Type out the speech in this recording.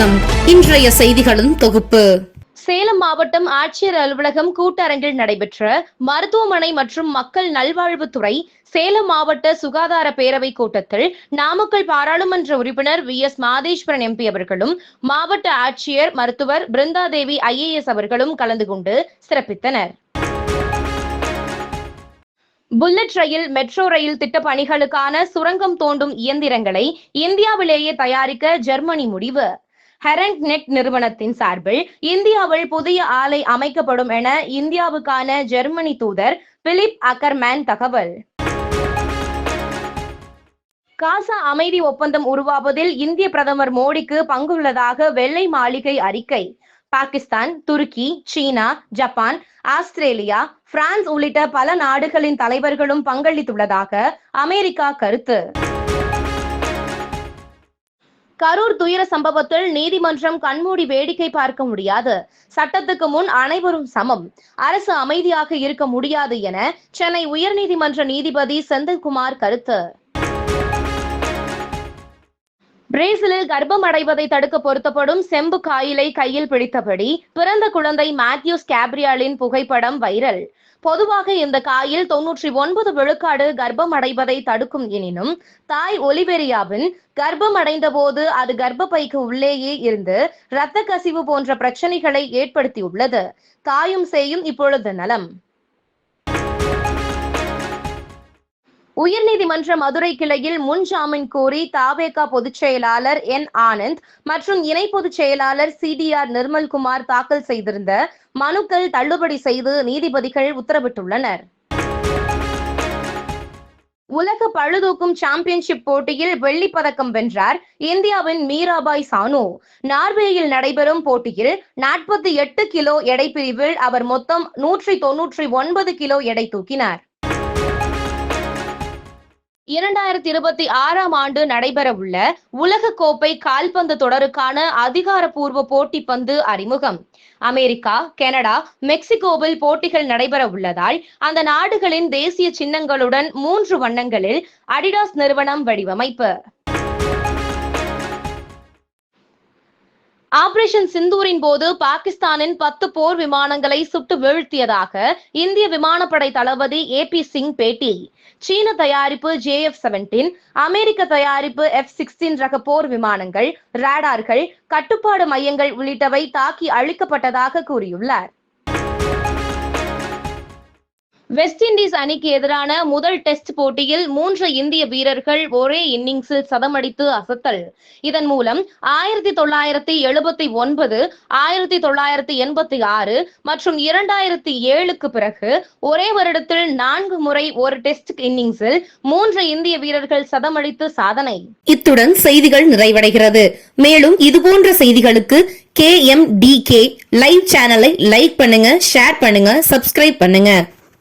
வணக்கம். இன்றைய செய்திகளின் தொகுப்பு. சேலம் மாவட்டம் ஆட்சியர் அலுவலகம் கூட்டரங்கில் நடைபெற்ற மருத்துவமனை மற்றும் மக்கள் நல்வாழ்வுத்துறை சேலம் மாவட்ட சுகாதார பேரவை கூட்டத்தில் நாமக்கல் பாராளுமன்ற உறுப்பினர் வி. எஸ். மாதேஸ்வரன் எம்பி அவர்களும் மாவட்ட ஆட்சியர் மருத்துவர் பிருந்தாதேவி ஐஏஎஸ் அவர்களும் கலந்து கொண்டு சிறப்பித்தனர். புல்லட் ரயில் மெட்ரோ ரயில் திட்ட பணிகளுக்கான சுரங்கம் தோண்டும் இயந்திரங்களை இந்தியாவிலேயே தயாரிக்க ஜெர்மனி முடிவு. ஹெரண்ட் நெட் நிறுவனத்தின் சார்பில் இந்தியாவில் புதிய ஆலை அமைக்கப்படும் என இந்தியாவுக்கான ஜெர்மனி தூதர் பிலிப் அக்கர்மேன் தகவல். காசா அமைதி ஒப்பந்தம் உருவாவதில் இந்திய பிரதமர் மோடிக்கு பங்குள்ளதாக வெள்ளை மாளிகை அறிக்கை. பாகிஸ்தான் துருக்கி சீனா ஜப்பான் ஆஸ்திரேலியா பிரான்ஸ் உள்ளிட்ட பல நாடுகளின் தலைவர்களும் பங்களித்துள்ளதாக அமெரிக்கா கருத்து. கரூர் துயர சம்பவத்தில் நீதிமன்றம் கண்மூடி வேடிக்கை பார்க்க முடியாது. சட்டத்துக்கு முன் அனைவரும் சமம். அரசு அமைதியாக இருக்க முடியாது என சென்னை உயர்நீதிமன்ற நீதிபதி செந்தில்குமார் கருத்து. பிரேசிலில் கர்ப்பம் அடைவதை தடுக்க பொருத்தப்படும் செம்பு காயிலை கையில் பிடித்தபடி பிறந்த குழந்தை மேத்யூஸ் கேப்ரியாலின் புகைப்படம் வைரல். பொதுவாக இந்த காயில் தொன்னூற்றி ஒன்பது விழுக்காடு கர்ப்பம் அடைவதை தடுக்கும் எனினும் தாய் ஒலிவெரியாவின் கர்ப்பம் அடைந்த போது அது கர்ப்பப்பைக்கு உள்ளேயே இருந்து இரத்த கசிவு போன்ற பிரச்சனைகளை ஏற்படுத்தியுள்ளது. தாயும் சேயும் இப்பொழுது நலம். உயர்நீதிமன்ற மதுரை கிளையில் முன் ஜாமீன் கோரி தாவேகா பொதுச் செயலாளர் என் ஆனந்த் மற்றும் இணை பொதுச் செயலாளர் சிடிஆர் நிர்மல்குமார் தாக்கல் செய்திருந்த மனுக்கள் தள்ளுபடி செய்து நீதிபதிகள் உத்தரவிட்டுள்ளனர். உலக பழுதூக்கும் சாம்பியன்ஷிப் போட்டியில் வெள்ளிப் பதக்கம் வென்றார் இந்தியாவின் மீராபாய் சானு. நார்வேயில் நடைபெறும் போட்டியில் நாற்பத்தி எட்டு கிலோ எடை பிரிவில் அவர் மொத்தம் நூற்றி தொன்னூற்றி ஒன்பது கிலோ எடை தூக்கினார். இரண்டாயிரத்தி இருபத்தி ஆறாம் ஆண்டு நடைபெறவுள்ள உலக கோப்பை கால்பந்து தொடருக்கான அதிகாரப்பூர்வ போட்டி பந்து அறிமுகம். அமெரிக்கா கனடா மெக்சிகோவில் போட்டிகள் நடைபெற உள்ளதால் அந்த நாடுகளின் தேசிய சின்னங்களுடன் மூன்று வண்ணங்களில் அடிடாஸ் நிறுவனம் வடிவமைப்பு. ஆபரேஷன் சிந்தூரின் போது பாகிஸ்தானின் பத்து போர் விமானங்களை சுட்டு வீழ்த்தியதாக இந்திய விமானப்படை தளபதி ஏ பி சிங் பேட்டி. சீன தயாரிப்பு ஜே எஃப் செவன்டீன் அமெரிக்க தயாரிப்பு எஃப் சிக்ஸ்டீன் ரக போர் விமானங்கள் ரேடார்கள் கட்டுப்பாடு மையங்கள் உள்ளிட்டவை தாக்கி அழிக்கப்பட்டதாக கூறியுள்ளார். வெஸ்ட் இண்டீஸ் அணிக்கு எதிரான முதல் டெஸ்ட் போட்டியில் மூன்று இந்திய வீரர்கள் ஒரே இன்னிங்ஸில் சதமடித்து அசத்தல். இதன் மூலம் ஆயிரத்தி தொள்ளாயிரத்தி எழுபத்தி ஒன்பது ஆயிரத்தி தொள்ளாயிரத்தி எண்பத்தி ஆறு மற்றும் இரண்டாயிரத்தி ஏழுக்கு பிறகு ஒரே வருடத்தில் நான்கு முறை ஒரு டெஸ்ட் இன்னிங்ஸில் மூன்று இந்திய வீரர்கள் சதமடித்து சாதனை. இத்துடன் செய்திகள் நிறைவடைகிறது. மேலும் இதுபோன்ற செய்திகளுக்கு K M D K live சேனலை லைக் பண்ணுங்க ஷேர் பண்ணுங்க சப்ஸ்கிரைப் பண்ணுங்க.